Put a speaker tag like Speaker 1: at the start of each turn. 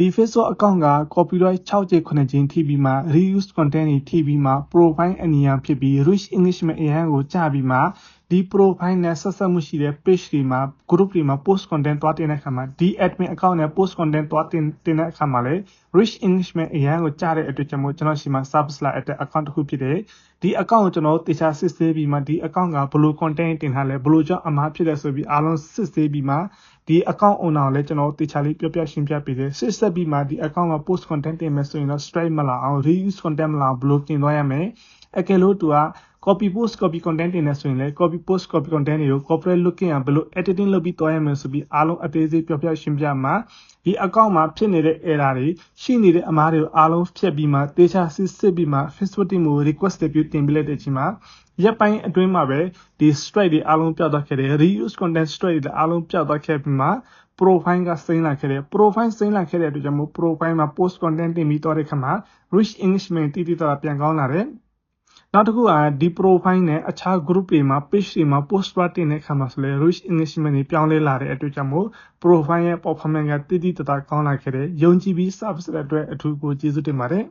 Speaker 1: ဒီ Facebook account က copyright 6ကြိမ်9ကြိမ်ထိပြီးမှ reuse content တွေထိပြီးမှ profile အနီရန်ဖြစ်ပြီး rich english မဲ့အရန်ကိုကြပြီးမှဒီ profile နဲ့ဆက်ဆက်မှုရှိတဲ့ page တွေမှာ group တွေမှာ post content သွားတင်တဲ့အခါမှာဒီ admin account နဲ့ post content သွားတင်တင်တဲ့အခါမှာလေ rich english မဲ့အရန်ကိုကြားတဲ့အတွက်ကြောင့်မို့ကျွန်တော်ရှိမှာ service လာတဲ့ account တစ်ခုဖြစ်တယ်ဒီ account ကိုကျွန်တော်တေချာစစ်ဆေးပြီးမှဒီ account ကဘယ်လို content တင်ထားလဲဘယ်လိုကြောင့်အမှားဖြစ်လဲဆိုပြီးအားလုံးစစ်ဆေးပြီးမှ ဒီ account owner ကိုလည်းကျွန်တော်တေချာလေးပြောပြရှင်းပြပေးတယ်စစ်ဆက်ပြီးမှဒီ account မှာ post content တင်မယ်ဆိုရင်တော့ strike မလာအောင် reuse content မလာအောင်ဘယ်လိုတင်သွားရမလဲအကယ်လို့သူက copy post copy content တင်နေဆိုရင်လည်း copy post copy content တွေကို corporate looking အောင်ဘယ်လို editing လုပ်ပြီးတွားရမလဲဆိုပြီးအားလုံးအသေးစိတ်ပြောပြရှင်းပြမှာဒီ account မှာဖြစ်နေတဲ့ error တွေရှိနေတဲ့အမှားတွေကိုအားလုံးဖြတ်ပြီးမှတေချာစစ်စစ်ပြီးမှ Facebook team ကို request တွေပြုတင်ပြလိုက်တဲ့အချိန်မှာ ရက်ပိုင်းအတွင်းမှာပဲဒီ strike တွေအားလုံးပြောက်သွားခဲ့တယ် reuse content strike တွေအားလုံးပြောက်သွားခဲ့ပြီးမှ profile ကစိမ့်လာခဲ့တယ် profile စိမ့်လာခဲ့တဲ့အတွက်ကြောင့်မို့ profile မှာ post content တင်ပြီးတော့တဲ့ခါမှာ rich english မှာတည်တည်တာပြန်ကောင်းလာတယ်နောက်တစ်ခုကဒီ profile နဲ့အခြား group တွေမှာ page တွေမှာ post သွားတင်တဲ့အခါမှာဆိုလဲ rich english မှာနေပြောင်းလဲလာတဲ့အတွက်ကြောင့်မို့ profile ရဲ့ performance ကတည်တည်တတာကောင်းလာခဲ့တယ်ယုံကြည်ပြီး service အတွက်အထူးကိုကျေးဇူးတင်ပါတယ်